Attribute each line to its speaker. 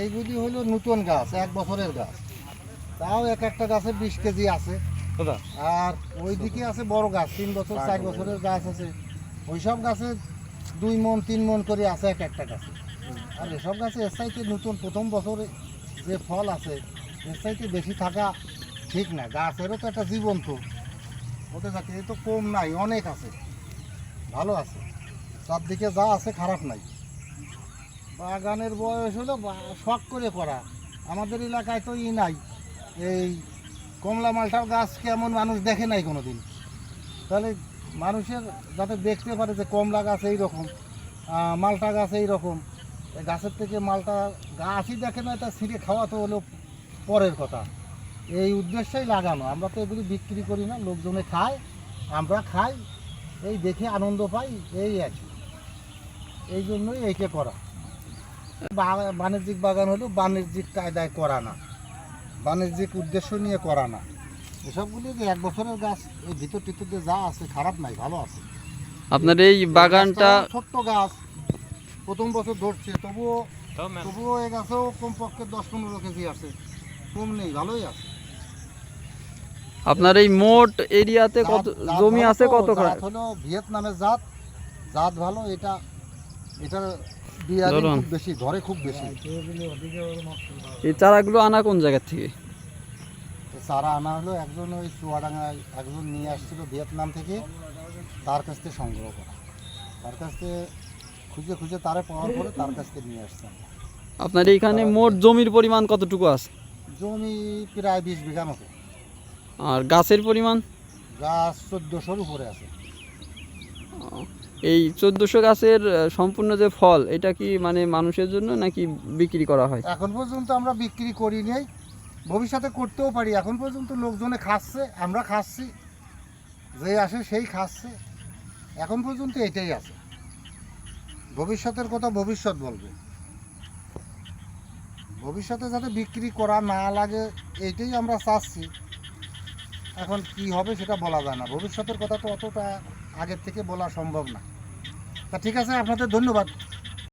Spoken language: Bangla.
Speaker 1: এইগুলি হলো নতুন গাছ এক বছরের গাছ। তাও এক একটা গাছে বিশ কেজি আছে। আর ওইদিকে আছে বড় গাছ তিন বছর চার বছরের গাছ আছে। ওইসব গাছে দুই মন তিন মন করে আছে এক একটা গাছে। আর এসব গাছে এর চাইতে নতুন প্রথম বছরে যে ফল আছে এর চাইতে বেশি থাকা ঠিক না। গাছেরও তো একটা জীবন্ত। ওদের কাছে এ তো কম নাই অনেক আছে। ভালো আছে। চারদিকে যা আছে খারাপ নাই। বাগানের বয়স হলো শখ করে করা। আমাদের এলাকায় তো ই নাই। এই কমলা মালটার গাছ কেমন মানুষ দেখে নাই কোনো দিন তাহলে মানুষের যাতে দেখতে পারে যে কমলা গাছ এই রকম মালটা গাছ এই রকম গাছের থেকে মালটা গাছই দেখে না তা ছিঁড়ে খাওয়া তো হলো পরের কথা। এই উদ্দেশ্যেই লাগানো। আমরা তো এগুলি বিক্রি করি না, লোকজনে খায়, আমরা খাই, এই দেখে আনন্দ পাই, এই আর কি। এই জন্যই এইকে করা। বাণিজ্যিক বাগান হলো বাণিজ্যিক কায়দায় করা না। বাণিজ্যিক উদ্দেশ্য নিয়ে করা না। এসবগুলি যে এক বছরের গাছ এই ভিতর টিতর দিয়ে যা আছে খারাপ নাই ভালো আছে।
Speaker 2: আপনার এই বাগানটা
Speaker 1: ছোট্ট গাছ। প্রথম বছর ধরছে তবুও তবুও এই গাছেও কমপক্ষে দশ পনেরো কেজি আছে। কম নেই ভালোই আছে।
Speaker 2: আপনার এই মোট এরিয়াতে কত জমি আছে কত
Speaker 1: হলো ভিয়েতনামের জাত। জাত ভালো এটা এটার খুব বেশি ধরে খুব বেশি।
Speaker 2: এই চারাগুলো আনা কোন জায়গা থেকে?
Speaker 1: চারা আনা হলো একজন ওই চুয়াডাঙ্গায় একজন নিয়ে আসছিল ভিয়েতনাম থেকে তার কাছ থেকে সংগ্রহ করা। তার কাছ থেকে খুঁজে খুঁজে তারে পাওয়ার পরে তার কাছ থেকে নিয়ে আসছে
Speaker 2: আপনার এইখানে মোট জমির পরিমাণ কতটুকু আছে?
Speaker 1: জমি প্রায় বিশ বিঘা মতো।
Speaker 2: আর গাছের পরিমাণ?
Speaker 1: গাছ চোদ্দোশোর উপরে আছে।
Speaker 2: এই চোদ্দোশো গাছের সম্পূর্ণ যে ফল, এটা কি মানে মানুষের জন্য নাকি বিক্রি করা হয়?
Speaker 1: এখন পর্যন্ত আমরা বিক্রি করি নেই। ভবিষ্যতে করতেও পারি। এখন পর্যন্ত লোকজনে খাচ্ছে, আমরা খাচ্ছি। যে আসে সেই খাচ্ছে। এখন পর্যন্ত এটাই আছে। ভবিষ্যতের কথা ভবিষ্যৎ বলবে। ভবিষ্যতে যাতে বিক্রি করা না লাগে, এইটাই আমরা চাচ্ছি। এখন কি হবে সেটা বলা যায় না। ভবিষ্যতের কথা তো অতটা আগের থেকে বলা সম্ভব না। তা ঠিক আছে আপনাদের ধন্যবাদ।